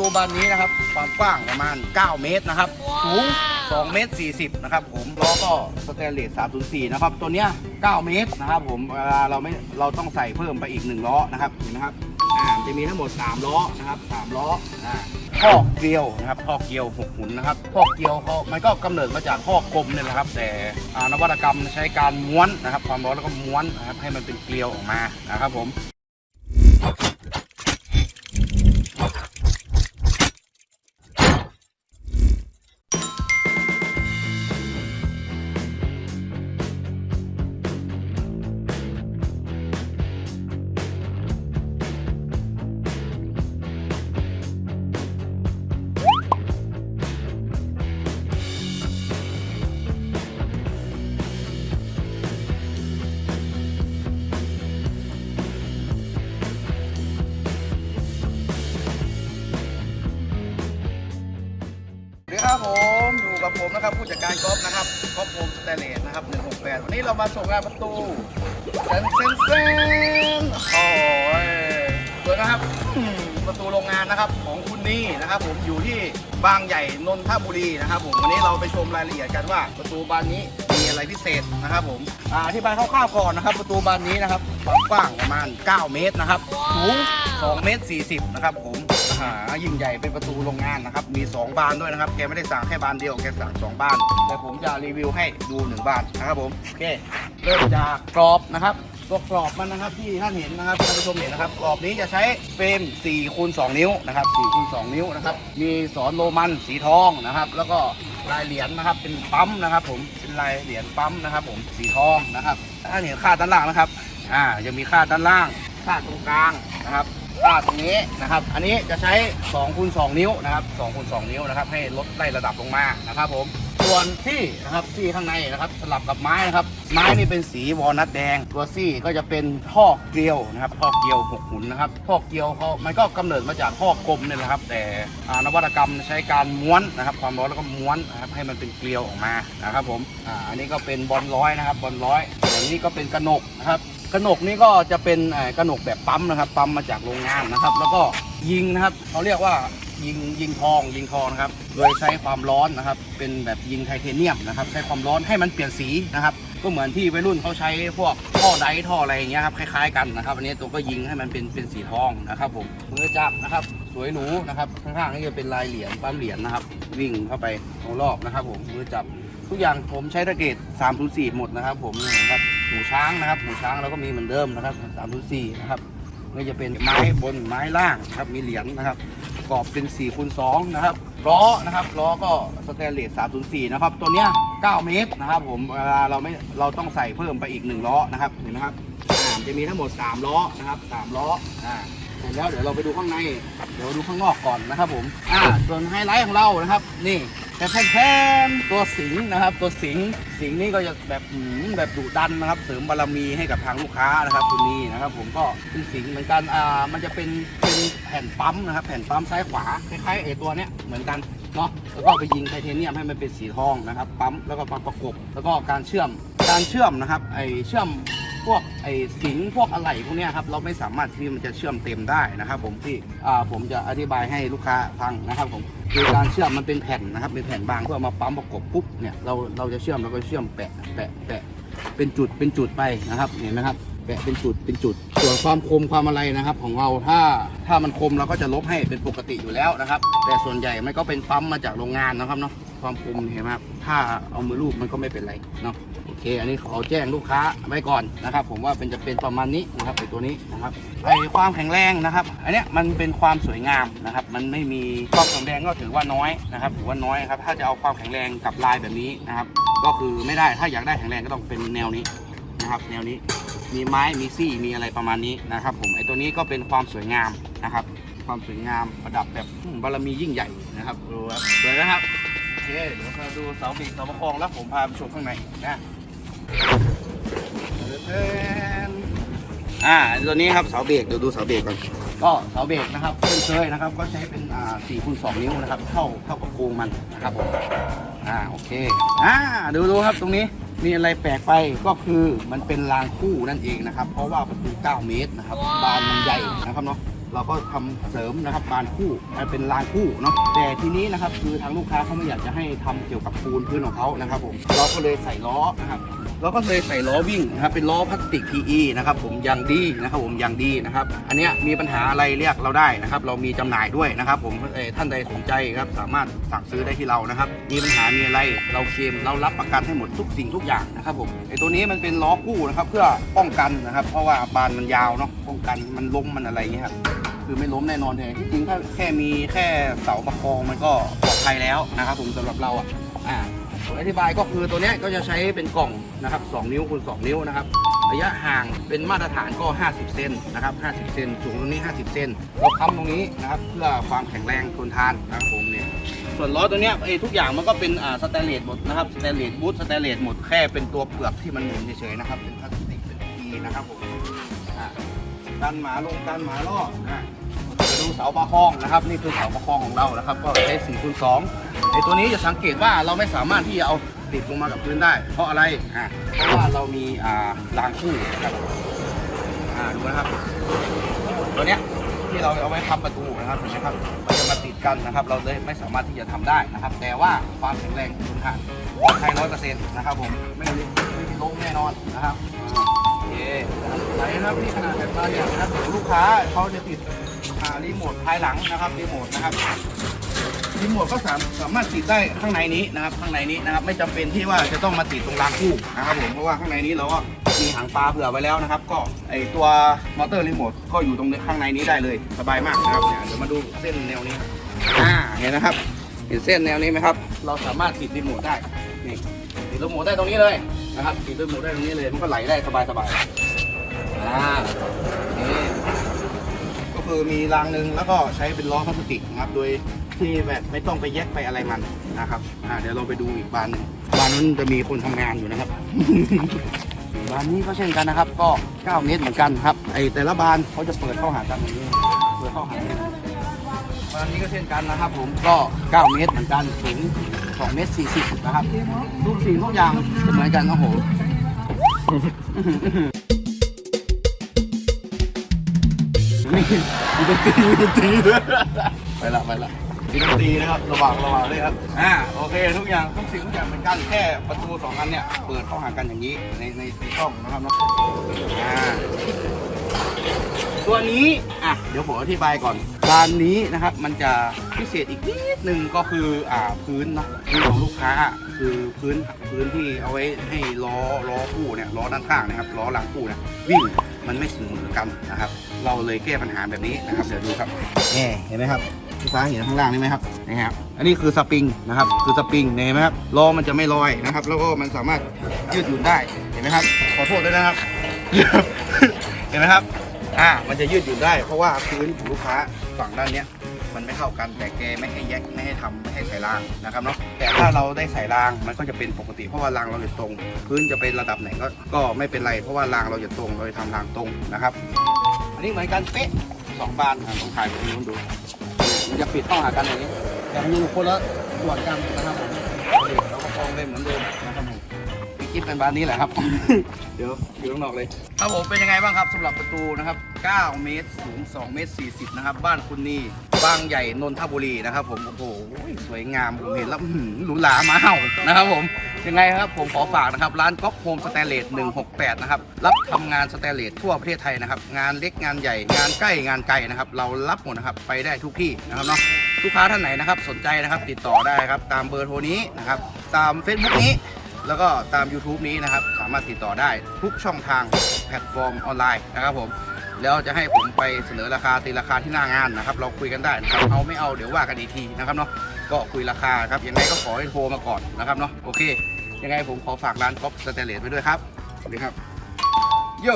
ตูบานนี้นะครับ ความกว้างประมาณ 9 เมตรนะครับ สูง 2 เมตร 40 นะครับผมล้อก็สแตนเลส 304 นะครับ ตัวเนี้ย 9 เมตรนะครับผมเวลาเราไม่เราต้องใส่เพิ่มไปอีก 1 ล้อนะครับเห็นไหมครับอ่าจะมีทั้งหมด 3 ล้อนะครับ 3 ล้ออ่าท่อเกลียวนะครับท่อเกลียวหกหุนนะครับท่อเกลียวเขามันก็กำเนิดมาจากท่อกลมเนี่ยแหละครับ แต่อ่านวัตกรรมใช้การม้วนนะครับ ความร้อนแล้วก็ม้วนนะครับให้มันเป็นเกลียวออกมานะครับผม กับผมนะครับผู้จัดการกอล์ฟนะครับกอล์ฟโฮมสแตนเลสนะครับ168 วันนี้เรามาส่งงานประตูเซนเซนเซนโอ้ยสวยนะครับประตูโรงงานนะครับของคุณนี่นะครับผมอยู่ที่บางใหญ่นนทบุรีนะครับผมวันนี้เราไปชมรายละเอียดกันว่าประตูบานนี้มีอะไรพิเศษนะครับผมอ่าอธิบายคร่าวๆก่อนนะครับ ประตูบานนี้นะครับความกว้างประมาณ 9 เมตรนะครับสูง2เมตร40นะครับผม อ่ายิ่งใหญ่เป็นประตูโรงงานนะครับ มี 2 บานด้วยนะครับ แกไม่ได้สั่งแค่บานเดียว แกสั่ง2บาน แต่ผมจะรีวิวให้ดู 1 บานนะครับผม โอเค เริ่มจากกรอบนะครับ ตัวกรอบมันนะครับที่ท่านเห็นนะครับท่านผู้ชมเห็นนะครับ กรอบนี้จะใช้เฟรม4คูณ2นิ้วนะครับ4คูณ2นิ้วนะครับ มีสอนโรมันสีทองนะครับ แล้วก็ลายเหรียญนะครับ เป็นปั๊มนะครับ ผม เป็นลายเหรียญปั๊มนะครับ ผม สีทองนะครับ ท่านเห็นค่าด้านล่างนะครับ อ่ายังมีค่าด้านล่าง ค่าตรงกลางนะครับ ค่าตรงนี้นะครับ อันนี้จะใช้2คูณ2นิ้วนะครับ2คูณ2นิ้วนะครับ ให้ลดไล่ระดับลงมานะครับผม ส่วนซี่นะครับซี่ข้างในนะครับสลับกับไม้นะครับ ไม้นี่เป็นสีวอลนัทแดง ตัวซี่ก็จะเป็นท่อเกลียวนะครับท่อเกลียวหกหุนนะครับท่อเกลียวเขามันก็กำเนิดมาจากท่อกลมเนี่ยแหละครับ แต่อานวัตกรรมใช้การม้วนนะครับ ความร้อนแล้วก็ม้วนนะครับให้มันเป็นเกลียวออกมานะครับผมอ่าอันนี้ก็เป็นบอลร้อยนะครับบอลร้อยอย่างนี้ก็เป็นกระหนกนะครับ กระหนกนี้ก็จะเป็นกระหนกแบบปั๊มนะครับ ปั๊มมาจากโรงงานนะครับ แล้วก็ยิงนะครับเขาเรียกว่ายิงยิงทองยิงทองนะครับโดยใช้ความร้อนนะครับ เป็นแบบยิงไทเทเนียมนะครับ ใช้ความร้อนให้มันเปลี่ยนสีนะครับ ก็เหมือนที่วัยรุ่นเขาใช้พวกท่อไดร์ท่ออะไรอย่างเงี้ยครับคล้ายๆกันนะครับอันนี้ตัวก็ยิงให้มันเป็นเป็นสีทองนะครับผมมือจับนะครับ สวยหรูนะครับข้างๆนี่จะเป็นลายเหรียญปั๊มเหรียญนะครับ วิ่งเข้าไปตรงรอบนะครับ ผมมือจับทุกอย่างผมใช้ตะเกียบ304หมดนะครับ ผมนี่นะครับ หูช้างนะครับหูช้างเราก็มีเหมือนเดิมนะครับสามสี่นะครับไม่จะเป็นไม้บนไม้ล่างนะครับมีเหรียญนะครับประกอบเป็น4คูณสนะครับล้อนะครับล้อก็สแตนเลส304นะครับตัวเนี้ย9เมตรนะครับผมเวลาเราไม่เราต้องใส่เพิ่มไปอีก1ล้อนะครับเห็นไหมครับจะมีทั้งหมด 3 ล้อนะครับ3ล้ออ่า เสร็จแล้วเดี๋ยวเราไปดูข้างใน เดี๋ยวดูข้างนอกก่อนนะครับผม อ่า ส่วนไฮไลท์ของเรานะครับ นี่แต่แทนตัวสิงห์นะครับ ตัวสิงห์สิงห์นี่ก็จะแบบหืมแบบดุดันนะครับ เสริมบารมีให้กับทางลูกค้านะครับคุณนี่นะครับผมก็เป็นสิงห์เหมือนกัน อ่า มันจะเป็นเป็นแผ่นปั๊มนะครับ แผ่นปั๊มซ้ายขวา คล้ายๆไอ้ตัวเนี้ยเหมือนกันเนาะ แล้วก็ไปยิงไทเทเนียมให้มันเป็นสีทองนะครับ ปั๊ม แล้วก็มประกบ แล้วก็การเชื่อม การเชื่อมนะครับ ไอเชื่อม พวกไอ้สิงพวกอะไหล่พวกเนี้ยครับเราไม่สามารถที่มันจะเชื่อมเต็มได้นะครับ ผมที่อ่าผมจะอธิบายให้ลูกค้าฟังนะครับผมคือการเชื่อมมันเป็นแผ่นนะครับเป็นแผ่นบางเพื่อมาปั๊มประกบปุ๊บเนี่ยเราเราจะเชื่อมเราก็เชื่อมแปะแปะแปะเป็นจุดเป็นจุดไปนะครับเห็นไหมครับแปะเป็นจุดเป็นจุด ส่วนความคมความอะไรนะครับ ของเราถ้าถ้ามันคมเราก็จะลบให้เป็นปกติอยู่แล้วนะครับ แต่ส่วนใหญ่มันก็เป็นปั๊มมาจากโรงงานนะครับเนาะความคมเห็นไหมครับถ้าเอามือลูบมันก็ไม่เป็นไรเนาะ โอเค อันนี้ขอแจ้งลูกค้าไว้ก่อนนะครับ ผมว่าเป็นจะเป็นประมาณนี้นะครับไอตัวนี้นะครับไอความแข็งแรงนะครับ อันเนี้ยมันเป็นความสวยงามนะครับ มันไม่มีความแข็งแรงก็ถือว่าน้อยนะครับถือว่าน้อยครับถ้าจะเอาความแข็งแรงกับลายแบบนี้นะครับ ก็คือไม่ได้ถ้าอยากได้แข็งแรงก็ต้องเป็นแนวนี้นะครับแนวนี้มีไม้มีซี่มีอะไรประมาณนี้นะครับ ผมไอตัวนี้ก็เป็นความสวยงามนะครับ ความสวยงามประดับแบบบารมียิ่งใหญ่นะครับดูครับสวยนะครับ เคเดี๋ยวเราดูเสาบีกเสาประคองแล้วผมพาไปชมข้างในนะอ่าตัวนี้ครับเสาเบรกเดี๋ยวดูเสาเบรกก่อนก็เสาเบรกนะครับเช่นเคยนะครับ ก็ใช้เป็นอ่า4คูณ2นิ้วนะครับเท่าเท่ากับโครงมันนะครับผมอ่าโอเคอ่าดูดูครับตรงนี้มีอะไรแปลกไปก็คือมันเป็นรางคู่นั่นเองนะครับ เพราะว่าประตู9เมตรนะครับบานมันใหญ่นะครับเนาะ เราก็ทำเสริมนะครับบานคู่เป็นรางคู่เนาะแต่ทีนี้นะครับคือทางลูกค้าเขาไม่อยากจะให้ทำเกี่ยวกับปูนพื้นของเขานะครับผมเราก็เลยใส่ล้อนะครับ เราก็เลยใส่ล้อวิ่งนะครับเป็นล้อพลาสติก PE นะครับผมยางดีนะครับผมยางดีนะครับอันเนี้ยมีปัญหาอะไรเรียกเราได้นะครับเรามีจำหน่ายด้วยนะครับผมท่านใดสนใจครับสามารถสั่งซื้อได้ที่เรานะครับมีปัญหามีอะไรเราเคลมเรารับประกันให้หมดทุกสิ่งทุกอย่างนะครับผมไอตัวนี้มันเป็นล้อคู่นะครับเพื่อป้องกันนะครับเพราะว่าบานมันยาวเนาะป้องกันมันล้มมันอะไรอย่างเงี้ยครับคือไม่ล้มแน่นอนเลยจริงถ้าแค่มีแค่เสาประคองมันก็ปลอดภัยแล้วนะครับผมสำหรับเราอะ อธิบายก็คือตัวนี้ก็จะใช้เป็นกล่องนะครับ 2 นิ้วคูณ2นิ้วนะครับระยะห่างเป็นมาตรฐานก็ 50 เซนนะครับ 50 เซนสูงตรงนี้ 50 เซนเราค้ำตรงนี้นะครับเพื่อความแข็งแรงทนทานนะครับผมเนี่ยส่วนล้อตัวนี้ไอ้ทุกอย่างมันก็เป็นอ่าสแตนเลสหมดนะครับสแตนเลสบูทสแตนเลสหมดแค่เป็นตัวเปลือกที่มันหมุนเฉยๆนะครับเป็นพลาสติกเป็นพีนะครับผมอ่ากันหมาลงกันหมาล่ออ่าดูเสาประคองนะครับ นี่คือเสาประคองของเรานะครับ ก็ใช้4คูณ2 ไอตัวนี้จะสังเกตว่าเราไม่สามารถที่จะเอาติดลงมากับพื้นได้ เพราะอะไรอ่าเพราะว่าเรามีอ่ารางคู่นะครับอ่าดูนะครับ ตัวเนี้ยที่เราเอาไว้ทำประตูนะครับเห็นไหมครับมันจะมาติดกันนะครับ เราเลยไม่สามารถที่จะทำได้นะครับ แต่ว่าความแข็งแรงทนทานปลอดภัยร้อยเปอร์เซ็นต์นะครับผมไม่มีไม่มีล้มแน่นอนนะครับโอเคไหนนะครับนี่ขนาดแบบบางอย่างนะครับลูกค้าเขาจะติดรีโมทภายหลังนะครับรีโมทนะครับ รีโมทก็สามสามารถติดได้ข้างในนี้นะครับ ข้างในนี้นะครับ ไม่จำเป็นที่ว่าจะต้องมาติดตรงรางคู่นะครับผมเพราะว่าข้างในนี้เราก็มีหางปลาเผื่อไว้แล้วนะครับ ก็ไอตัวมอเตอร์รีโมทก็อยู่ตรงข้างในนี้ได้เลยสบายมากนะครับเนี่ยเดี๋ยวมาดูเส้นแนวนี้อ่าเห็นนะครับ เห็นเส้นแนวนี้ไหมครับ เราสามารถติดรีโมทได้นี่ติดรีโมทได้ตรงนี้เลยนะครับติดรีโมทได้ตรงนี้เลยมันก็ไหลได้สบายสบายๆอ่า คือมีรางหนึ่งแล้วก็ใช้เป็นล้อพลาสติกนะครับโดยที่แบบไม่ต้องไปแยกไปอะไรมันนะครับอ่าเดี๋ยวเราไปดูอีกบานหนึ่งบานนั้นจะมีคนทำงานอยู่นะครับ บานนี้ก็เช่นกันนะครับ ก็ 9 เมตรเหมือนกันครับไอแต่ละบานเขาจะเปิดเข้าหากันอย่างนี้เปิดเข้าหากันบานนี้ก็เช่นกันนะครับ ผมก็ 9 เมตรเหมือนกันสูง2เมตร40นะครับทุกสิ่งทุกอย่างเหมือนกันโอ้โห นี่มีดนตรีมีดนตรีด้วยไปละไปละมีดนตรีนะครับระหว่างระหว่างเลยครับอ่าโอเคทุกอย่างทุกสิ่งทุกอย่างเหมือนกันแค่ประตูสองอันเนี่ยเปิดเข้าหากันอย่างนี้ในในในช่องนะครับเนาะอ่าตัวนี้อะเดี๋ยวผมอธิบายก่อนบานนี้นะครับมันจะพิเศษอีกนิดนึงก็คืออ่าพื้นเนาะพื้นของลูกค้าคือพื้นพื้นที่เอาไว้ให้ล้อล้อคู่เนี่ยล้อด้านข้างนะครับล้อหลังคู่เนี่ยวิ่ง มันไม่เสมอกันนะครับ เราเลยแก้ปัญหาแบบนี้นะครับ เดี๋ยวดูครับนี่เห็นไหมครับลูกค้าเห็นข้างล่างนี่ไหมครับนะครับ อันนี้คือสปริงนะครับ คือสปริงเห็นไหมครับล้อมันจะไม่ลอยนะครับ แล้วก็มันสามารถยืดหยุ่นได้เห็นไหมครับ ขอโทษด้วยนะครับ เห็นไหมครับ อ่า มันจะยืดหยุ่นได้ เพราะว่าพื้นของลูกค้าฝั่งด้านเนี้ย มันไม่เท่ากัน แต่แกไม่ให้แยกไม่ให้ทำไม่ให้ใส่รางนะครับเนาะแต่ถ้าเราได้ใส่รางมันก็จะเป็นปกติเพราะว่ารางเราจะตรง พื้นจะเป็นระดับไหนก็ก็ไม่เป็นไรเพราะว่ารางเราจะตรงเราจะทำรางตรงนะครับ อันนี้เหมือนกันเป๊ะสองบานอะลองถ่ายไปนู้นดูมันจะปิดเข้าหากันอย่างนี้แต่มันอยู่คนละส่วนกันนะครับผมนี่เราก็ฟองเลยเหมือนเดิมนะครับผมมีคลิปเป็นบานนี้แหละครับ เดี๋ยวอยู่ข้างนอกเลย ครับผมเป็นยังไงบ้างครับสำหรับประตูนะครับ 9 เมตร สูง 2 เมตร 40 นะครับ บ้านคุณนีบางใหญ่ นนทบุรีนะครับผม โอ้โห สวยงาม ผมเห็นแล้วอื้อหือหรูหรามาเห่านะครับผม ยังไงครับผมขอฝากนะครับ ร้านก๊อกโฮมสแตนเลส168 นะครับ รับทำงานสแตนเลสทั่วประเทศไทยนะครับ งานเล็กงานใหญ่ งานใกล้งานไกลนะครับ เรารับหมดนะครับ ไปได้ทุกที่นะครับเนาะ ลูกค้าท่านไหนนะครับ สนใจนะครับติดต่อได้ครับ ตามเบอร์โทรนี้นะครับ ตาม Facebook นี้ แล้วก็ตาม YouTube นี้นะครับ สามารถติดต่อได้ทุกช่องทางแพลตฟอร์มออนไลน์นะครับผม แล้วจะให้ผมไปเสนอราคาตีราคาที่หน้างานนะครับ เราคุยกันได้นะครับเอาไม่เอาเดี๋ยวว่ากันอีกทีนะครับเนาะก็คุยราคาครับยังไงก็ขอให้โทรมาก่อนนะครับเนาะโอเค ยังไงผมขอฝากร้านก๊อฟสเตเลสไปด้วยครับสวัสดีครับโย